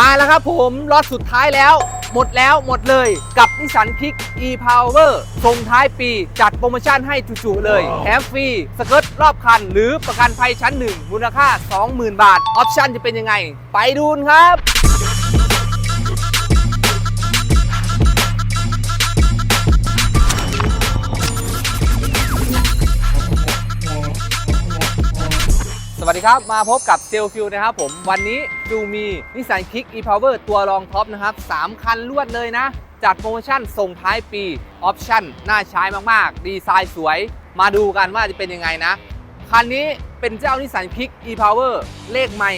มาแล้วครับผมรอดสุดท้ายแล้ว หมดแล้วหมดเลยกับนิสสันคิก e-power ส่งท้ายปีจัดโปรโมชั่นให้จุๆเลยแถมฟรีสเกิร์ตรอบคัน หรือประกันภัยชั้นหนึ่งมูลค่า 20,000 บาท ออปชั่นจะเป็นยังไง ไปดูกันครับ วัสดีครับ มาพบกับเซลฟิลนะครับผม วันนี้ฟิลมีนิสสันคิก e-power ตัวรองท็อปนะครับ 3 คันรวดเลยนะ จัดโปรโมชั่นส่งท้ายปีออปชั่นน่าใช้มาก ๆ ดีไซน์สวย มาดูกันว่าจะเป็นยังไงนะ คันนี้เป็นเจ้านิสสันคิก e-power เลขใหม่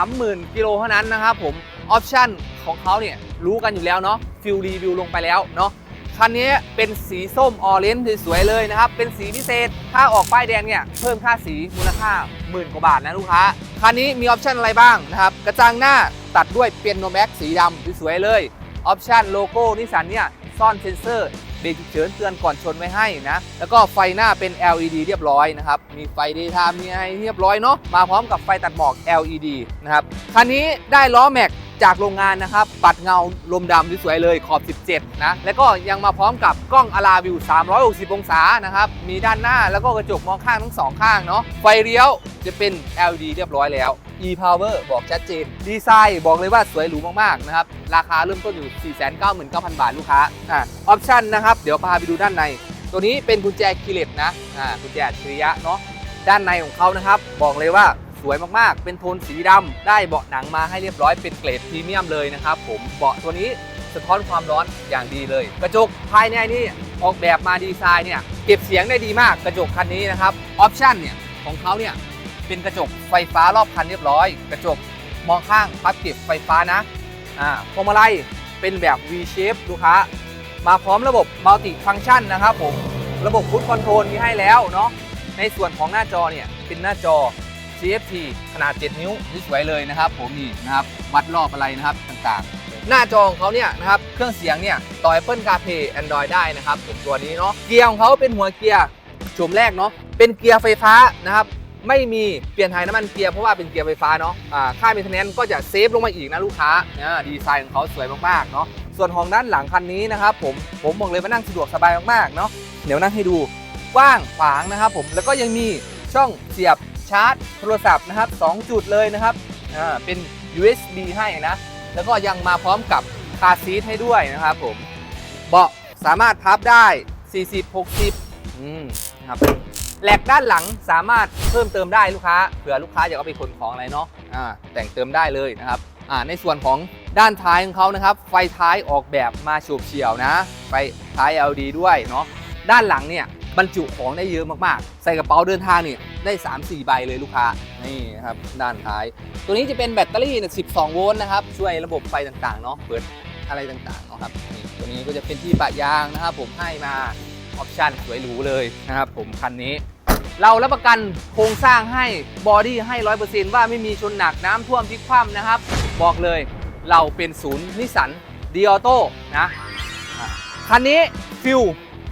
30,000 กิโลเท่านั้นนะครับผมออปชั่นของเขาเนี่ยรู้กันอยู่แล้วเนาะฟิลรีวิวลงไปแล้วเนาะคันนี้เป็นสีส้มออเรนจ์สวยๆเลยนะครับเป็นสีพิเศษถ้าออกป้ายแดงเนี่ยเพิ่มค่าสีมูลค่า หมื่นกว่าบาทนะลูกค้า คันนี้มีออปชันอะไรบ้างนะครับ กระจังหน้าตัดด้วยเปียโนแม็กสีดำสวยๆเลย ออปชันโลโก้นิสสันเนี่ยซ่อนเซนเซอร์เบรกฉุกเฉินเตือนก่อนชนไว้ให้นะ แล้วก็ไฟหน้าเป็น LED เรียบร้อยนะครับ มีไฟเดย์ไทม์มีอะไรเรียบร้อยเนาะ มาพร้อมกับไฟตัดหมอก LED นะครับ คันนี้ได้ล้อแม็ก จากโรงงานนะครับปัดเงาลมดำสวยๆเลยขอบ 17 นะ แล้วก็ยังมาพร้อมกับกล้องอลาวิว 360 องศานะครับ มีด้านหน้าแล้วก็กระจกมองข้างทั้งสองข้างเนาะไฟเลี้ยวจะเป็น LED เรียบร้อยแล้ว e-power บอกชัดเจน ดีไซน์บอกเลยว่าสวยหรูมากๆนะครับ ราคาเริ่มต้นอยู่ 499,000 บาทลูกค้าอ่าออปชั่นนะครับเดี๋ยวพาไปดูด้านใน ตัวนี้เป็นกุญแจคีย์เลสนะอ่ากุญแจอัจฉริยะเนาะด้านในของเขานะครับ บอกเลยว่า สวยมากๆ เป็นโทนสีดำได้เบาะหนังมาให้เรียบร้อยเป็นเกรดพรีเมียมเลยนะครับผมเบาะตัวนี้สะท้อนความร้อนอย่างดีเลย กระจกภายในนี่ออกแบบมาดีไซน์เนี่ยเก็บเสียงได้ดีมากกระจกคันนี้นะครับออปชั่นเนี่ยของเขาเนี่ยเป็นกระจกไฟฟ้ารอบคันเรียบร้อย กระจกมองข้างพับเก็บไฟฟ้านะอ่าพวงมาลัยเป็นแบบ V shape ลูกค้า มาพร้อมระบบ multi function นะครับผมระบบฟุตคอนโทรลมีให้แล้วเนาะในส่วนของหน้าจอเนี่ยเป็นหน้าจอ CFT ขนาด 7 นิ้วที่สวยเลยนะครับ ผมนี่นะครับวัดรอบอะไรนะครับต่างๆ หน้าจอของเขาเนี่ยนะครับเครื่องเสียงเนี่ยต่อ Apple CarPlay Android ได้นะครับผมตัวนี้เนาะเกียร์ของเขาเป็นหัวเกียร์ชมแรกเนาะเป็นเกียร์ไฟฟ้านะครับไม่มีเปลี่ยนถ่ายน้ำมันเกียร์เพราะว่าเป็นเกียร์ไฟฟ้าเนาะค่า maintenance ก็จะเซฟลงมาอีกนะลูกค้านะดีไซน์ของเขาสวยมากๆเนาะส่วนของด้านหลังคันนี้นะครับผมผมบอกเลยว่านั่งสะดวกสบายมากๆเนาะเดี๋ยวนั่งให้ดูกว้างขวางนะครับผมแล้วก็ยังมีช่องเสียบ ชาร์จโทรศัพท์นะครับ 2 จุดเลยนะครับอ่าเป็น USB ให้นะ แล้วก็ยังมาพร้อมกับคาร์ซีทให้ด้วยนะครับผมเบาะสามารถพับได้ 40 60อืมนะครับแหลกด้านหลังสามารถเพิ่มเติมได้ลูกค้าเผื่อลูกค้าอยากเอาไปขนของอะไรเนาะอ่าแต่งเติมได้เลยนะครับอ่าในส่วนของด้านท้ายของเขานะครับ ไฟท้ายออกแบบมาโฉบเฉี่ยวนะ ไฟท้าย LED ด้วยเนาะด้านหลังเนี่ยบรรจุของได้เยอะมากๆ ใส่กระเป๋าเดินทางเนี่ย ได้ 3-4 ใบเลยลูกค้า นี่ครับ ด้านท้าย ตัวนี้จะเป็นแบตเตอรี่เนี่ย12 โวลต์นะครับ ช่วยระบบไฟต่างๆ เนาะเปิดอะไรต่างๆเนาะครับนี่ตัวนี้ก็จะเป็นที่ปะยางนะครับ ผมให้มาออปชั่นสวยหรูเลยนะครับผมคันนี้ เรารับประกันโครงสร้างให้บอดี้ให้ร้อยเปอร์เซ็นต์ว่าไม่มีชนหนักน้ำท่วมพลิกคว่ำนะครับ บอกเลยเราเป็นศูนย์นิสสันดีออโต้นะอะคันนี้ฟิว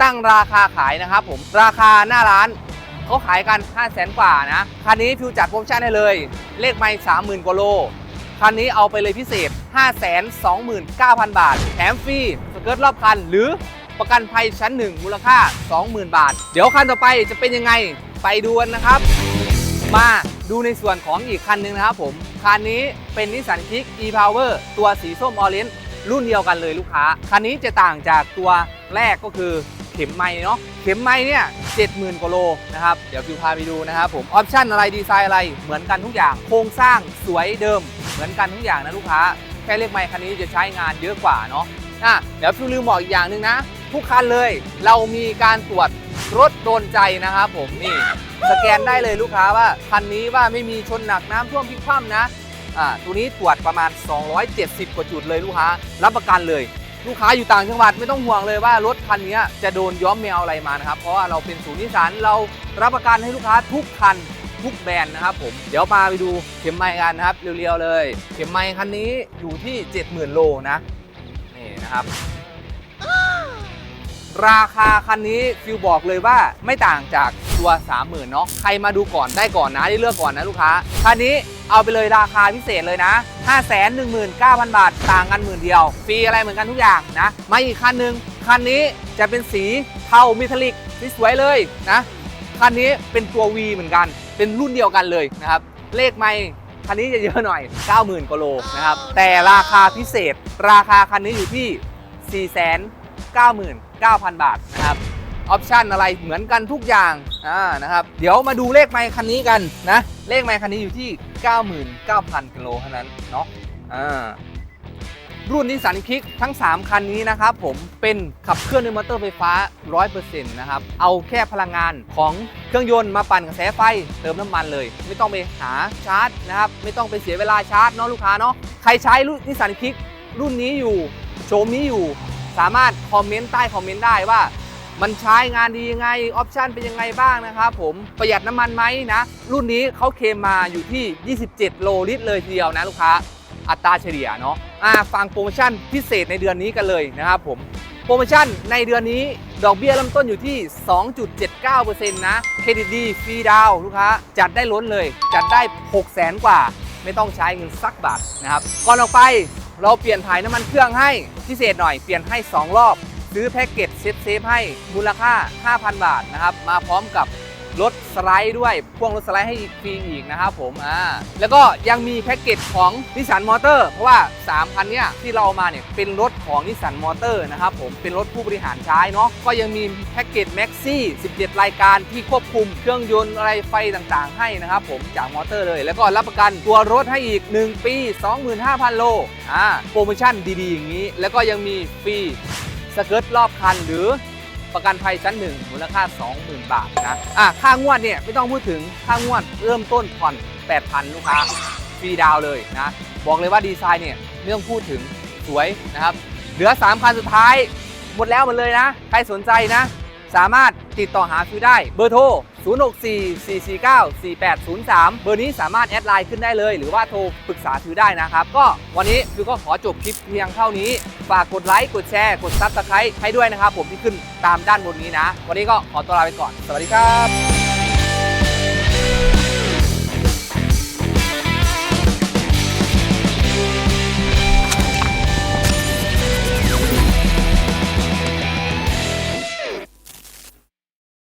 ตั้งราคาขายนะครับผมราคาหน้าร้าน เขาขายกัน 5 0 0แสนกว่านะ คันนี้ฟิวจัดโปรโมชั่นให้เลย เลขไม่30,000กว่าโล คันนี้เอาไปเลยพิเศษ 529,000 บาท แถมฟรีสเกิร์ตรอบคัน หรือประกันภัยชั้น1มูลค่า 20,000 บาท เดี๋ยวคันต่อไปจะเป็นยังไงไปดูกันนะครับ มาดูในส่วนของอีกคันหนึ่งนะครับผม คันนี้เป็นนิสสันคิก e-power ตัวสีส้มออเรนจ์รุ่นเดียวกันเลยลูกค้า คันนี้จะต่างจากตัวแรกก็คือ เข็มไม้เนาะเข็มไม้เนี่ย70,000กว่าโลนะครับเดี๋ยวฟิวพาไปดูนะครับผมออปชั่นอะไรดีไซน์อะไรเหมือนกันทุกอย่าง โครงสร้างสวยเดิม เหมือนกันทุกอย่างนะลูกค้าแค่เลขไม้คันนี้จะใช้งานเยอะกว่าเนาะอะเดี๋ยวฟิวลืมบอกอีกอย่างหนึ่งนะทุกคันเลยเรามีการตรวจรถโดนใจนะครับผมนี่สแกนได้เลยลูกค้าว่าคันนี้ว่าไม่มีชนหนักน้ำท่วมพลิกคว่ำนะอ่าตัวนี้ตรวจประมาณ 270 กว่าจุดเลยลูกค้า รับประกันเลย ลูกค้าอยู่ต่างจังหวัดไม่ต้องห่วงเลยว่ารถคันนี้จะโดนย้อมแมวอะไรมานะครับ เพราะว่าเราเป็นศูนย์นิสสันเรารับประกันให้ลูกค้าทุกคันทุกแบรนด์นะครับผมเดี๋ยวมาไปดูเข็มไม้กันนะครับเรียวๆเลย เข็มไม้คันนี้อยู่ที่ 70,000 โลนะนี่นะครับราคาคันนี้ฟิวบอกเลยว่าไม่ต่างจากตัว 30,000เนาะใครมาดูก่อนได้ก่อนนะได้เลือกก่อนนะลูกค้าคันนี้ เอาไปเลยราคาพิเศษเลยนะ 519,000 บาท ต่างกันหมื่นเดียว ฟรีอะไรเหมือนกันทุกอย่างนะมาอีกคันหนึ่งคันนี้จะเป็นสีเทามิทัลลิกสวยเลยนะคันนี้เป็นตัว V เหมือนกัน เป็นรุ่นเดียวกันเลยนะครับ เลขไม่คันนี้จะเยอะหน่อย 90,000กว่าโลนะครับ แต่ราคาพิเศษ ราคาคันนี้อยู่ที่ 499,000 บาทนะครับ ออปชันอะไรเหมือนกันทุกอย่างอ่านะครับเดี๋ยวมาดูเลขไมค์คันนี้กันนะเลขไมค์คันนี้อยู่ที่ 99,000กิโลเท่านั้นเนาะอ่ารุ่นนิสสันคิกทั้ง 3 คันนี้นะครับผมเป็นขับเคลื่อนด้วยมอเตอร์ไฟฟ้า 100%นะครับ เอาแค่พลังงานของเครื่องยนต์มาปั่นกระแสไฟเติมน้ำมันเลย ไม่ต้องไปหาชาร์จนะครับ ไม่ต้องไปเสียเวลาชาร์จเนาะลูกค้าเนาะใครใช้รุ่นนิสสันคิกรุ่นนี้อยู่โฉมนี้อยู่ สามารถคอมเมนต์ใต้คอมเมนต์ได้ว่า มันใช้งานดียังไงออปชันเป็นยังไงบ้างนะครับผมประหยัดน้ำมันไหมนะ รุ่นนี้เขาเคมมาอยู่ที่ 27 โลลิตรเลยทีเดียวนะลูกค้าอัตราเฉลี่ยเนาะอ่าฟังโปรโมชั่นพิเศษในเดือนนี้กันเลยนะครับผมโปรโมชั่นในเดือนนี้ดอกเบี้ยเริ่มต้นอยู่ที่ 2.79%นะเครดิตดีฟรีดาวลูกค้าจัดได้ล้นเลย จัดได้ 6 0แสนกว่า ไม่ต้องใช้เงินสักบาทนะครับ ก่อนออกไปเราเปลี่ยนถ่ายน้ำมันเครื่องให้พิเศษหน่อยเปลี่ยนให้ 2 รอบ ซื้อแพ็กเกจเซฟเซฟให้มูลค่า 5,000 บาทนะครับ มาพร้อมกับรถสไลด์ด้วยพ่วงรถสไลด์ให้ฟรีอีกนะครับผมอ่าแล้วก็ยังมีแพ็กเกจของนิสสันมอเตอร์เพราะว่า 3 คันเนี้ยที่เราเอามาเนี่ยเป็นรถของนิสสันมอเตอร์นะครับผมเป็นรถผู้บริหารใช้เนาะก็ยังมีแพ็กเกจแม็กซี่17 รายการที่ควบคุมเครื่องยนต์อะไรไฟต่างๆ ให้นะครับผมจากมอเตอร์เลย แล้วก็รับประกันตัวรถให้อีก 1 ปี 25,000 โลอ่าโปรโมชั่นดีๆ อย่างนี้ แล้วก็ยังมีฟรี สเกิร์ตรอบคันหรือประกันภัยชั้นหนึ่งมูลค่า 20,000 บาทนะอะค่างวดเนี่ยไม่ต้องพูดถึงค่างวดเริ่มต้นผ่อน 8,000 ลูกค้าฟรีดาวเลยนะบอกเลยว่าดีไซน์เนี่ยไม่ต้องพูดถึงสวยนะครับ เหลือ 3 คันสุดท้าย หมดแล้วหมดเลยนะ ใครสนใจนะ สามารถ ติดต่อหาฟิวได้เบอร์โทร 0644494803 เบอร์นี้สามารถแอดไลน์ขึ้นได้เลย หรือว่าโทรปรึกษาฟิวได้นะครับ ก็วันนี้ฟิวก็ขอจบคลิปเพียงเท่านี้ ฝากกดไลค์กดแชร์กดซับสไครต์ให้ด้วยนะครับผมที่ขึ้นตามด้านบนนี้นะ วันนี้ก็ขอตัวลาไปก่อน สวัสดีครับ